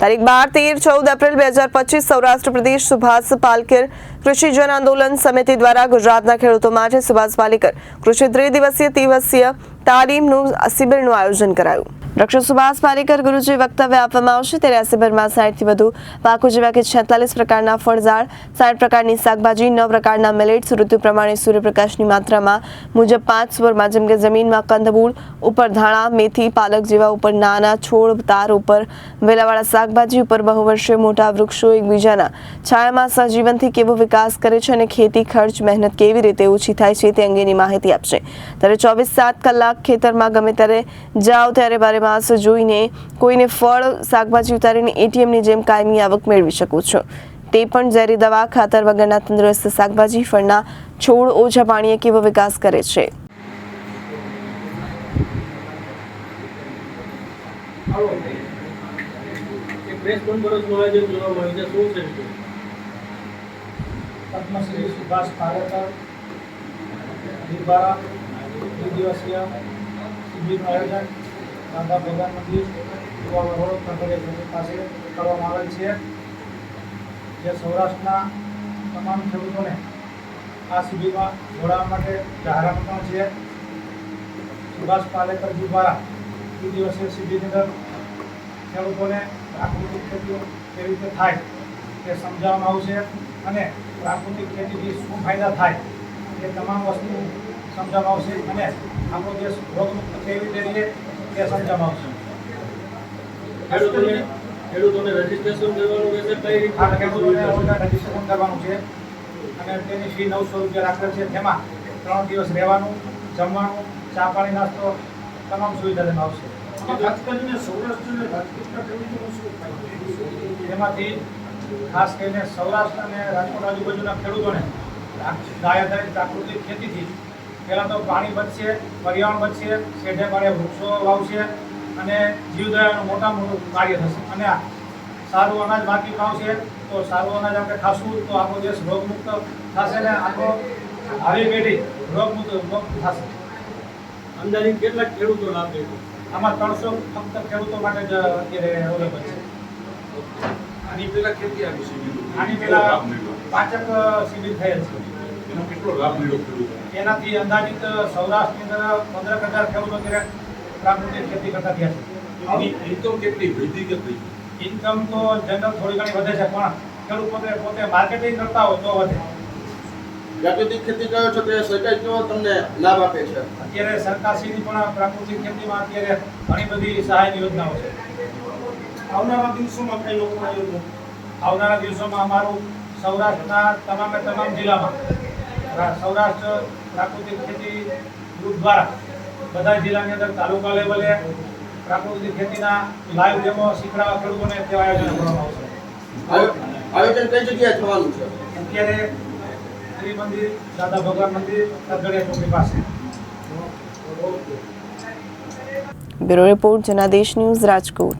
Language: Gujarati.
તારીખ બાર, તેર, ચૌદ એપ્રિલ બે હજાર પચીસ સૌરાષ્ટ્ર પ્રદેશ સુભાષ પાલકર કૃષિ જન આંદોલન સમિતિ દ્વારા ગુજરાતના ખેડૂતો માટે સુભાષ પાલેકર કૃષિ ત્રિદિવસીય દિવસીય તાલીમનું શિબિરનું આયોજન કરાયું. ડોક્ટર સુભાષ પારેકર ગુરુજી વક્તવ્ય આપવામાં આવશે. ત્યારે આ શિબિરમાં સાઠથી વધુ પાકો જેવા કે છેતાલીસ પ્રકારના ફળઝાડ, સાઠ પ્રકારની શાકભાજી, નવ પ્રકારના મિલેટ્સ ઋતુ પ્રમાણે સૂર્યપ્રકાશની માત્રામાં મુજબ પાંચ સ્વરમાં, જેમ કે જમીનમાં કંદમૂળ, ઉપર ધાણા, મેથી, પાલક જેવા ઉપર નાના છોડ, તાર ઉપર વેલાવાળા શાકભાજી, ઉપર બહુવર્ષીય મોટા વૃક્ષો એકબીજાના છાયામાં સહજીવનથી કેવો વિકાસ કરે છે અને ખેતી ખર્ચ, મહેનત કેવી રીતે ઓછી થાય છે તે અંગેની માહિતી આપશે. ત્યારે ચોવીસ સાત કલાક ખેતરમાં ગમે ત્યારે જાઓ, ત્યારે બારે માસ જોઈને કોઈને ફળ, શાકભાજી ઉતારીને એટીએમની જેમ કાયમી આવક મેળવી શકો છો. તે પણ ઝેરી દવા, ખાતર વગરના તંદુરસ્ત શાકભાજી, ફળના છોડ, ઓછા પાણીએ કેવો વિકાસ કરે છે? દ્વિદિવસીય શિબિરનું આયોજન દાદા ભગવાન મંદિર, યુવા નગર સમિતિ પાસે કરવામાં આવેલ છે, જે સૌરાષ્ટ્રના તમામ ખેડૂતોને આ શિબિરમાં જોડાવા માટે જાહેરાત છે. સુભાષ પાલેકરજી દ્વારા દ્વિદિવસીય શિબિરની અંદર ખેડૂતોને પ્રાકૃતિક ખેતીઓ કેવી રીતે થાય તે સમજાવવામાં આવશે અને પ્રાકૃતિક ખેતીથી શું ફાયદા થાય એ તમામ વસ્તુ સમજાવવામાં આવશે અને આપણો દેશ રોગમુક્ત કેવી રીતે રહીએ તે સમજાવવામાં ખેડૂતોને ખેડૂતોને રજીસ્ટ્રેશન કરવાનું રહેશે કઈ રીતે ખેડૂતોને રજીસ્ટ્રેશન કરવાનું છે અને તેની ફી નવસો રૂપિયા રાખેલ છે. તેમાં ત્રણ દિવસ રહેવાનું જમવાનું ચા પાણી નાસ્તો તમામ સુવિધા તેમાં આવશે. ખાસ કરીને સૌરાષ્ટ્ર અને રાજકોટના ખેડૂતોનો શું ફાયદો? તેમાંથી ખાસ કરીને સૌરાષ્ટ્ર અને રાજકોટ આજુબાજુના ખેડૂતોને ગાયાધારી પ્રાકૃતિક ખેતીથી પહેલાં તો પાણી બચશે પર્યાવરણ બચશે શેઢે પાડે વૃક્ષો વાવશે અને જીવદયાનું મોટા મોટું કાર્ય થશે. અને સારું અનાજ બાકી આવશે તો સારું અનાજ આપણે ખાશું તો આખો દેશ રોગમુક્ત થશે ને આખો આવી પેઢી રોગમુક્ત મુક્ત થશે. અંદાજે કેટલા ખેડૂતો લાભ લે આમાં ત્રણસો ફક્ત ખેડૂતો માટે જ અત્યારે અવેલેબલ છે. આની પેલા ખેતી આવી શિબિર આની પહેલા પાંચક શિબિર થયેલ છે. કેટલો લાભ મળ્યો ખેડૂતો એનાથી અંદાજિત સૌરાષ્ટ્રની અંદર પંદર હજાર ખેડૂતો અત્યારે પ્રાકૃતિક ખેતી કરતા થયા છે. ઇન્કમ કેટલી વૃદ્ધિ કે થઈ ઇન્કમ તો જનરલ થોડી ઘણી વધે છે પણ ખેડૂત પોતે પોતે માર્કેટિંગ કરતા હોય તો વધે. પ્રાકૃતિક ખેતી કરો છો તે સરકાર કેવો તમને લાભ આપે છે? અત્યારે સરકારશ્રીની પણ પ્રાકૃતિક ખેતીમાં અત્યારે ઘણી બધી સહાયની યોજનાઓ છે. આવનારા દિવસોમાં કઈ લોકો આવનારા દિવસોમાં અમારું સૌરાષ્ટ્રના તમામે તમામ જિલ્લામાં સૌરાષ્ટ્ર પ્રાકૃતિક ખેતી ગ્રુપ દ્વારા બધા જિલ્લાની અંદર તાલુકા લેવલે પ્રાકૃતિક ખેતીના લાઈવ ડેમો શીખડાવવા ખેડૂતોને તેવા આયોજન કરવામાં આવશે. આયો- આયોજન કઈ જગ્યાએ થવાનું છે? અત્યારે શ્રી મંદિર દાદા ભગવાન મંદિર તરગડિયા ચોકડી પાસે. Bureau report Janadesh news Rajkot.